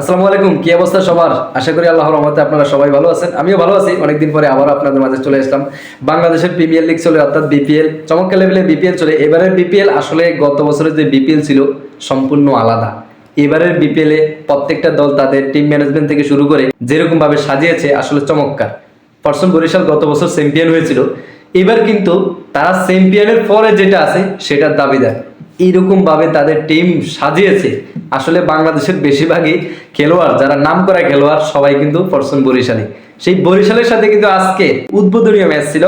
আসসালামু আলাইকুম, কি অবস্থা সবার? আশা করি আল্লাহর রহমতে আপনারা সবাই ভালো আছেন। আমিও ভালো আছি, অনেকদিন পরে আবার আপনাদের মাঝে চলে আসলাম। বাংলাদেশের প্রিমিয়ার লিগ চলে, অর্থাৎ বিপিএল চমৎকার লেভেলে বিপিএল চলে। এবারের বিপিএল আসলে গত বছরের যে বিপিএল ছিল, সম্পূর্ণ আলাদা। এবারের বিপিএল প্রত্যেকটা দল তাদের টিম ম্যানেজমেন্ট থেকে শুরু করে যেরকম ভাবে সাজিয়েছে, আসলে চমৎকার। পরশন বরিশাল গত বছর চ্যাম্পিয়ন হয়েছিল। এবার কিন্তু তারা চ্যাম্পিয়নের পরে যেটা আছে, সেটার দাবিদার। এইরকম ভাবে তাদের টিম সাজিয়েছে। আসলে বাংলাদেশের বেশিরভাগই খেলোয়াড়, যারা নাম করা খেলোয়াড়, সবাই কিন্তু পরশন বরিশালী। সেই বরিশালের সাথে কিন্তু আজকে উদ্বোধনীয় ম্যাচ ছিল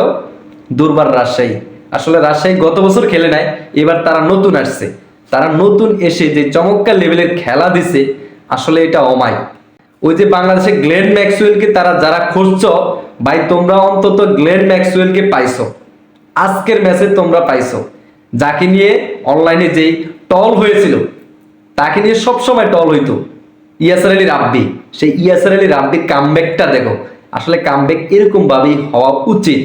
দুর্বার রাজশাহী। আসলে রাজশাহী গত বছর খেলে নাই, এবার তারা নতুন আসছে। তারা নতুন এসে যে চমৎকার লেভেলের খেলা দিছে, আসলে এটা অমায়। ওই যে বাংলাদেশে গ্লেন ম্যাক্সওয়েলকে তারা যারা খুঁজছ, ভাই, তোমরা অন্তত গ্লেন ম্যাক্সওয়েলকে পাইছো। আজকের ম্যাচে তোমরা পাইছো। যাকে নিয়ে অনলাইনে যেই টল হয়েছিল, তাকে নিয়ে সবসময় টল হইতো। ইয়াসার আলী রাব্বি, সেই ইয়াসার আলী রাব্বির কামব্যাকটা দেখো। আসলে কামব্যাক এরকম ভাবেই হওয়া উচিত।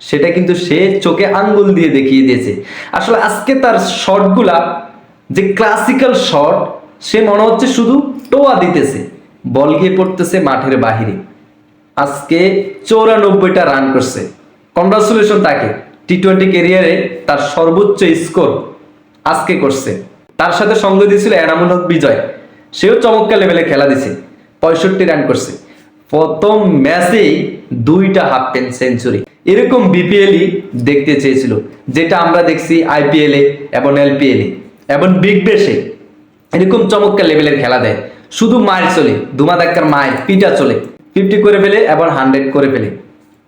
সেটা কিন্তু সে চোখে আঙ্গুল দিয়ে দেখিয়ে দিয়েছে। আসলে আজকে তার শটগুলা যে ক্লাসিক্যাল শট সে মনে হচ্ছে শুধু টোয়া দিতেছে, বল গিয়ে পড়তেছে মাঠের বাহিরে। আজকে চৌরানব্বইটা রান করছে। কংগ্রাচুলেশন তাকে। টি টোয়েন্টি ক্যারিয়ারে তার সর্বোচ্চ স্কোর আজকে করছে। তার সাথে সঙ্গ দিয়েছিল এনামুল হক বিজয়। সেও চমৎকার লেভেলে খেলা দিছে পঁয়ষট্টি রান করছে। প্রথম ম্যাচেই দুইটা হাফ পেন সেঞ্চুরি এরকম বিপিএলই দেখতে চেয়েছিল, যেটা আমরা দেখছি আইপিএল এবং এলপিএল এবং বিগ বেশে এরকম চমৎকার লেভেলের খেলা দেয়। শুধু মায়ের চলে দুমা ধাক্কার মায়ের পিটা চলে। ফিফটি করে ফেলে এবং হান্ড্রেড করে ফেলে।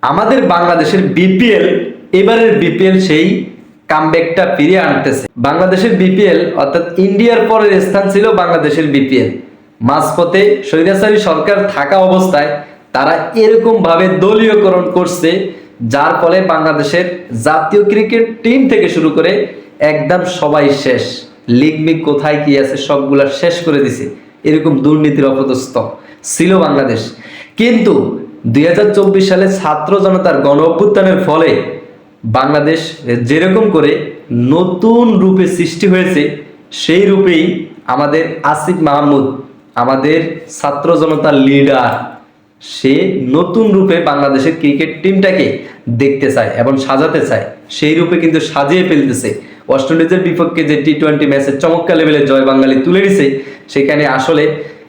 আমাদের বাংলাদেশের বিপিএল এবারের বিপিএল সেই কামব্যাকটা ফিরিয়ে আনতেছে। বাংলাদেশের বিপিএল, অর্থাৎ ইন্ডিয়ার পরের স্থান ছিল বাংলাদেশের বিপিএল। মাঝপথে স্বৈরাচারী সরকার থাকা অবস্থায় তারা এরকম ভাবে দলীয়করণ করছে, যার ফলে বাংলাদেশের জাতীয় ক্রিকেট টিম থেকে শুরু করে একদম সবাই শেষ। লিগ মিগ কোথায় কি আছে সবগুলা শেষ করে দিছে। এরকম দুর্নীতির অপদস্থ ছিল বাংলাদেশ। কিন্তু দুই হাজার চব্বিশ সালে ছাত্র জনতার গণ অভ্যুত্থানের ফলে বাংলাদেশ যেরকম করে নতুন রূপে সৃষ্টি হয়েছে, সেই রূপেই আমাদের আসিফ মাহমুদ, আমাদের ছাত্র জনতার লিডার সে নতুন রূপে বাংলাদেশের ক্রিকেট টিমটাকে দেখতে চায় এবং সাজাতে চায়। সেই রূপে কিন্তু সাজিয়ে ফেলতেছে। ওয়েস্ট ইন্ডিজের বিপক্ষে যে টি টোয়েন্টি ম্যাচের চমৎকার লেভেলে জয় বাঙালি তুলে দিছে সেখানে আসলে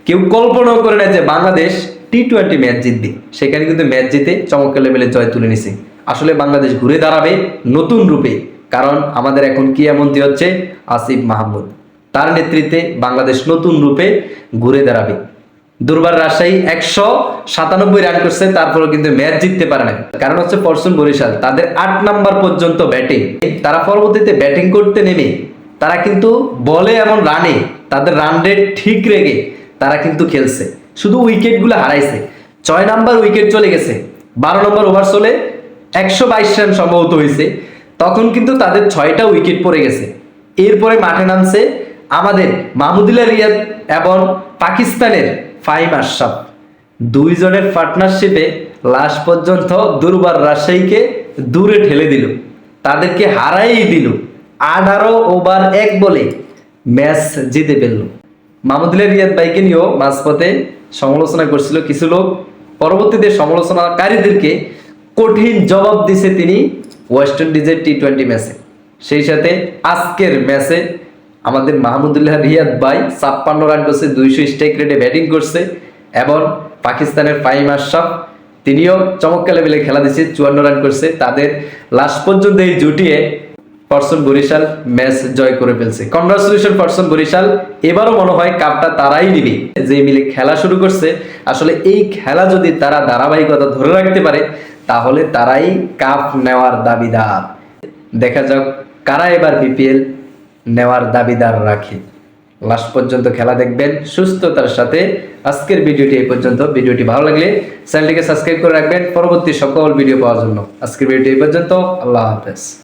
কেউ কল্পনাও করে না যে বাংলাদেশ টি টোয়েন্টি ম্যাচ জিতবে। সেখানে কিন্তু ম্যাচ জিতে চমৎকার লেভেলে জয় তুলে নিছে। আসলে বাংলাদেশ ঘুরে দাঁড়াবে নতুন রূপে, কারণ আমাদের এখন কিয়ামন্ত্রী হচ্ছে? আসিফ মাহমুদ। তার নেতৃত্বে বাংলাদেশ নতুন রূপে ঘুরে দাঁড়াবে। দুর্বার রাজশাহী একশো সাতানব্বই রান করছে তারপরে কিন্তু ম্যাচ জিততে পারে না। কারণ হচ্ছে পরশুন বরিশাল, তাদের আট নাম্বার পর্যন্ত ব্যাটিং। তারা পরবর্তীতে ব্যাটিং করতে নেমে, তারা কিন্তু বলে এমন রানে, তাদের রান রেট ঠিক রেখে তারা কিন্তু খেলছে। শুধু উইকেটগুলো হারাইছে। ছয় নাম্বার উইকেট চলে গেছে, বারো নম্বর ওভার চলে একশো বাইশ রান সম্ভবত হয়েছে। তখন কিন্তু তাদের ছয়টা উইকেট পড়ে গেছে। এরপরে মাঠে নামছে আমাদের মাহমুদুল্লাহ রিয়াদ এবং পাকিস্তানের ফাইম আশরাফ। দুইজনের পার্টনারশিপে লাস্ট পর্যন্ত দুর্বার রাজশাহীকে দূরে ঠেলে দিল। তাদেরকে হারাই দিল। আঠারো ওভার এক বলে ম্যাচ জিতে ফেলল। মাহমুদুল্লাহ রিয়াদ ভাইকে নিয়েও মাঝপথে সমালোচনা করছিল কিছু লোক। পরবর্তীতে সমালোচনাকারীদেরকে কঠিন জবাব দিছে তিনি ওয়েস্ট ইন্ডিজের টি টোয়েন্টি ম্যাচে সেই সাথে আজকের ম্যাচে আমাদের মাহমুদুল্লাহ রিয়াদ ভাই ছাপ্পান্ন রান করছে, দুইশো স্ট্রাইক রেটে ব্যাটিং করছে এবং পাকিস্তানের ফাইম আশরাফ, তিনিও চমৎকার লেভেলে খেলা দিচ্ছে চুয়ান্ন রান করছে। তাদের লাস্ট পর্যন্ত এই জুটিয়ে পার্সন বরিশাল ম্যাচ জয় করে ফেলছে। কংগ্রাচুলেশন পার্সন বরিশাল। এবারও মনে হয় কাপটা তারাই নিবে। যে মিলে খেলা শুরু করছে, আসলে এই খেলা যদি তারা ধারাবাহিকতা ধরে রাখতে পারে, তাহলে তারাই কাপ নেওয়ার দাবিদার। দেখা যাক কারা এবার বিপিএল নেওয়ার দাবিদার রাখে। লাস্ট পর্যন্ত খেলা দেখবেন সুস্থতার সাথে। আজকের ভিডিওটি এই পর্যন্ত। ভিডিওটি ভালো লাগলে চ্যানেলটিকে সাবস্ক্রাইব করে রাখবেন। পরবর্তী সকল ভিডিও পাওয়ার জন্য। আজকের ভিডিওটি এই পর্যন্ত। আল্লাহ হাফেজ।